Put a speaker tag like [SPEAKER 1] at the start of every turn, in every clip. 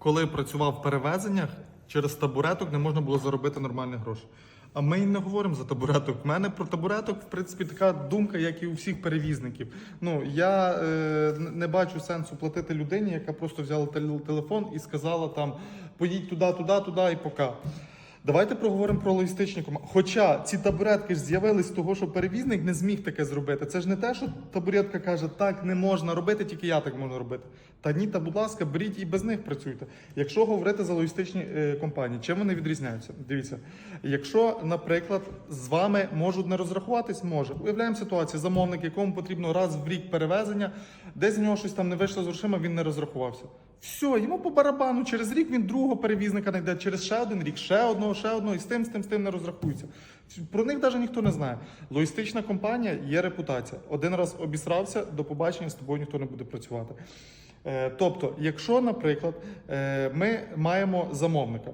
[SPEAKER 1] коли працював в перевезеннях, через табуреток не можна було заробити нормальні гроші. А ми і не говоримо за табуреток. У мене про табуреток, в принципі, така думка, як і у всіх перевізників. Ну я е, не бачу сенсу платити людині, яка просто взяла телефон і сказала там: поїдь туди, туди, туди і пока. Давайте проговоримо про логістичні команди. Хоча ці табуретки ж з'явились з того, що перевізник не зміг таке зробити. Це ж не те, що табуретка каже, так не можна робити, тільки я так можу робити. Та ні, та будь ласка, беріть і без них працюйте. Якщо говорити за логістичні е, компанії, чим вони відрізняються? Дивіться, якщо, наприклад, з вами можуть не розрахуватись, може. Уявляємо ситуацію, замовник, якому потрібно раз в рік перевезення, десь в нього щось там не вийшло з грошима, він не розрахувався. Все, йому по барабану, через рік він другого перевізника знайде, через ще один рік, ще одного, ще одного, і з тим, з тим, з тим не розрахується. Про них навіть ніхто не знає. Логістична компанія є репутація. Один раз обісрався, до побачення з тобою ніхто не буде працювати. Е, тобто, якщо, наприклад, е, ми маємо замовника,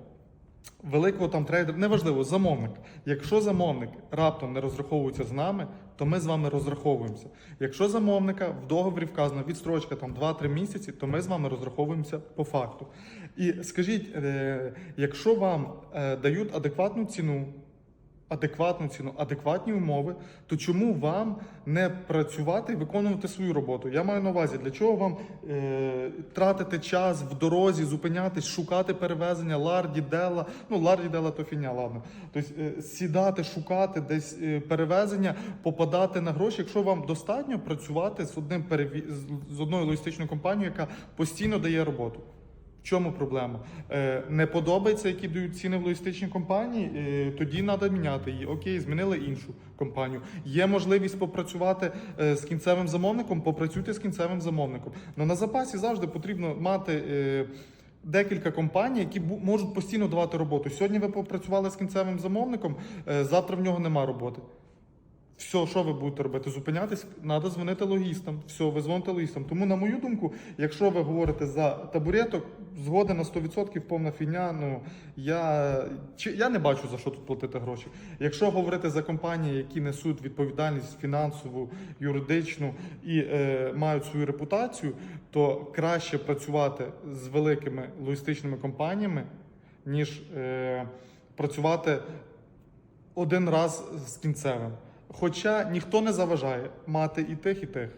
[SPEAKER 1] великого там трейдера, неважливо, замовник. Якщо замовник раптом не розраховується з нами, то ми з вами розраховуємося. Якщо замовника в договорі вказано відстрочка там 2-3 місяці, то ми з вами розраховуємося по факту. І скажіть, е, якщо вам е, дають адекватну ціну, адекватну ціну, адекватні умови, то чому вам не працювати і виконувати свою роботу? Я маю на увазі, для чого вам е, тратити час в дорозі, зупинятись, шукати перевезення, ларді, дела. Ну, ларді, дела то фіня, ладно. Тобто е, сідати, шукати десь е, перевезення, попадати на гроші, якщо вам достатньо працювати з одним переві... з- з одною логістичною компанією, яка постійно дає роботу. Чому проблема? Е, не подобається, які дають ціни в логістичній компанії, е, тоді треба міняти її. Окей, змінили іншу компанію. Є можливість попрацювати е, з кінцевим замовником, попрацюйте з кінцевим замовником. Но на запасі завжди потрібно мати. Декілька компаній, які можуть постійно давати роботу. Сьогодні ви попрацювали з кінцевим замовником, завтра в нього нема роботи. Все, що ви будете робити? Зупинятись, треба дзвонити логістам. Все, ви дзвоните логістам. Тому, на мою думку, якщо ви говорите за табуреток, згода на 100% повна фігня. Ну я, чи, я не бачу за що тут платити гроші. Якщо говорити за компанії, які несуть відповідальність фінансову, юридичну і е, мають свою репутацію, то краще працювати з великими логістичними компаніями, ніж е, працювати один раз з кінцевим. Хоча ніхто не заважає мати і тих, і тих.